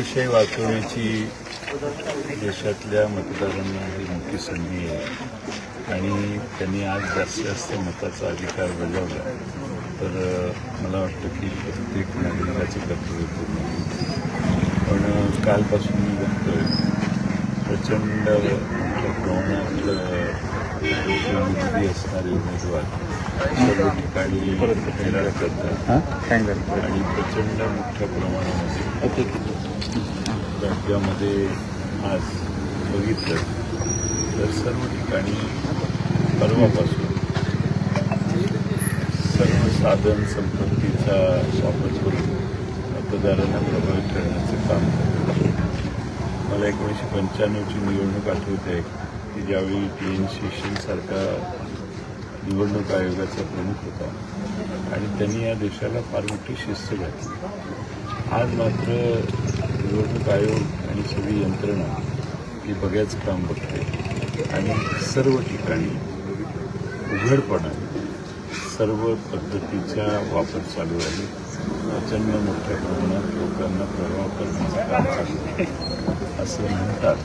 लोकशाही वाचवण्याची देशातल्या मतदारांना ही मोठी संधी आहे. आणि त्यांनी आज जास्तीत जास्त मताचा अधिकार बजावला. तर मला वाटतं की प्रत्येक नागरिकाचं कर्तव्य पूर्ण. पण कालपासून मी बघतोय प्रचंड प्रमाणात असणारे उमेदवार सर्व ठिकाणी करतात. आणि प्रचंड मोठ्या प्रमाणामध्ये राज्यामध्ये आज बघितलं तर सर्व ठिकाणी परवापासून सर्व साधन संपत्तीचा वापर करून मतदारांना प्रभावित करण्याचं काम मला एकोणीसशे पंच्याण्णवची निवडणूक आठवते की ज्यावेळी टी एन शेषनसारखा निवडणूक आयोगाचा प्रमुख होता आणि त्यांनी या देशाला फार मोठी शिस्त घातली. आज मात्र निवडणूक आयोग आणि सगळी यंत्रणा ही बघ्याचं काम बघते. आणि सर्व ठिकाणी उघडपणाने सर्व पद्धतीचा वापर चालू आहे. प्रचंड मोठ्या प्रमाणात लोकांना प्रभाव करण्याचं काम चालू आहे. असं म्हणतात.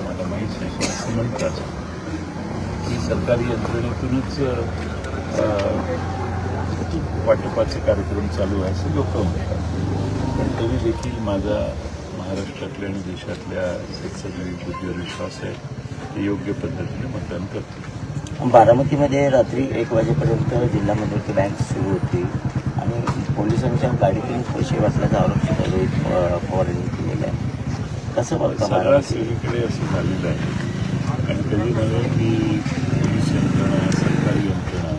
मला माहीत नाही असं म्हणतात. की सरकारी यंत्रणेतूनच वाटपाचे कार्यक्रम चालू आहे असं लोक म्हणतात. पण तरी देखील माझा महाराष्ट्रातल्या आणि देशातल्या सगळी बुद्धीवर विश्वास आहे ते योग्य पद्धतीने मतदान करतील बारामतीमध्ये रात्री एक वाजेपर्यंत जिल्हा मध्यवर्ती बँक सुरू होती आणि पोलिसांच्या गाडीतून पैसे वाचल्याचा आरोप सुद्धा रोहित पवार यांनी केलेला आहे. कसं बघता बारामती? सगळीकडे असं झालेलं आहे. आणि कधी नव्हे की पोलीस यंत्रणा सरकारी यंत्रणा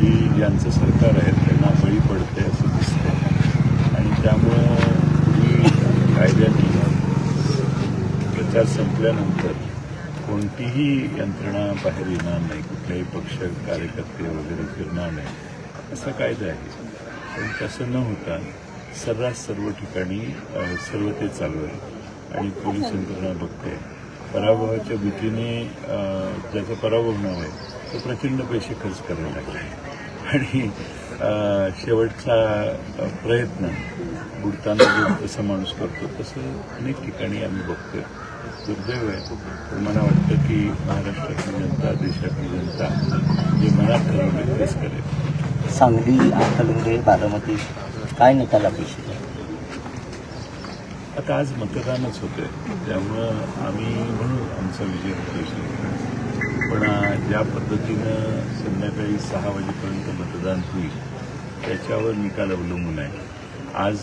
ही ज्यांचं सरकार आहे त्यांना बळी पडते असं दिसतं आणि त्यामुळं ही कायद्याने प्रचार संपल्यानंतर कोणतीही यंत्रणा बाहेर येणार नाही कुठल्याही पक्ष कार्यकर्ते वगैरे फिरणार नाही असा कायदा आहे. पण तसं न होता सर्रास सर्व ठिकाणी सर्व ते चालू आहे आणि पोलीस यंत्रणा बघते. पराभवाच्या भीतीने ज्याचा पराभव होणार आहे तो प्रचंड पैसे खर्च करायला लागले आणि शेवटचा प्रयत्न बुडताना जो कसा माणूस करतो तसं अनेक ठिकाणी आम्ही बघतोय. दुर्दैव आहे. पण मला वाटतं की महाराष्ट्रातली जनता देशातली जनता जे मनात ठरवले तेच करेल. सांगली हातलुंगे बारामती काय निकाल अपेक्षित आहे आता आज मतदानच होतंय. त्यामुळं आम्ही म्हणू आमचा विजय होतोय. पण ज्या पद्धतीनं संध्याकाळी सहा वाजेपर्यंत मतदान होईल त्याच्यावर निकाल अवलंबून आहे. आज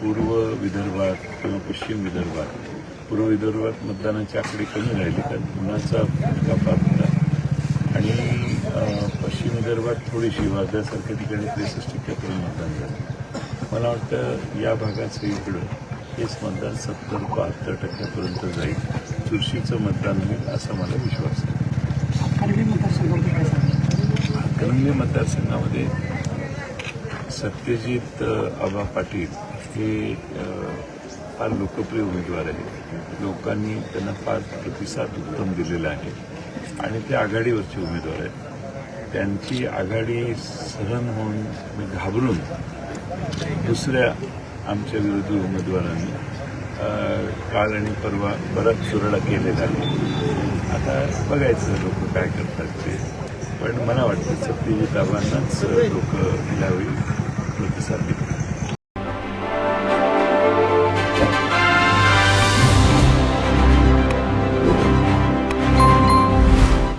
पूर्व विदर्भात किंवा पश्चिम विदर्भात पूर्व विदर्भात मतदानाची आकडे कमी राहिले कारण उन्हाचा फार होता. आणि पश्चिम विदर्भात थोडीशी वर्ध्यासारख्या ठिकाणी त्रेसष्ट टक्क्यापर्यंत मतदान झालं. मला वाटतं या भागात सगळीकडं हेच मतदान सत्तर बहात्तर टक्क्यापर्यंत जाईल. चुरशीचं मतदान होईल असा मला विश्वास आहे. कलंगे मतदारसंघामध्ये सत्यजित आबा पाटील हे फार लोकप्रिय उमेदवार आहेत. लोकांनी त्यांना फार प्रतिसाद उत्तम दिलेला आहे. आणि ते आघाडीवरचे उमेदवार आहेत. त्यांची आघाडी सहन होऊन मी घाबरून दुसऱ्या आमच्या विरोधी उमेदवारांनी काल आणि परवा बराच सुरळा केलेला आहे. आता बघायचं लोक काय करतात ते. पण मला वाटतं सत्यजित आव्हानाच लोक यावेळी प्रतिसाद देतात.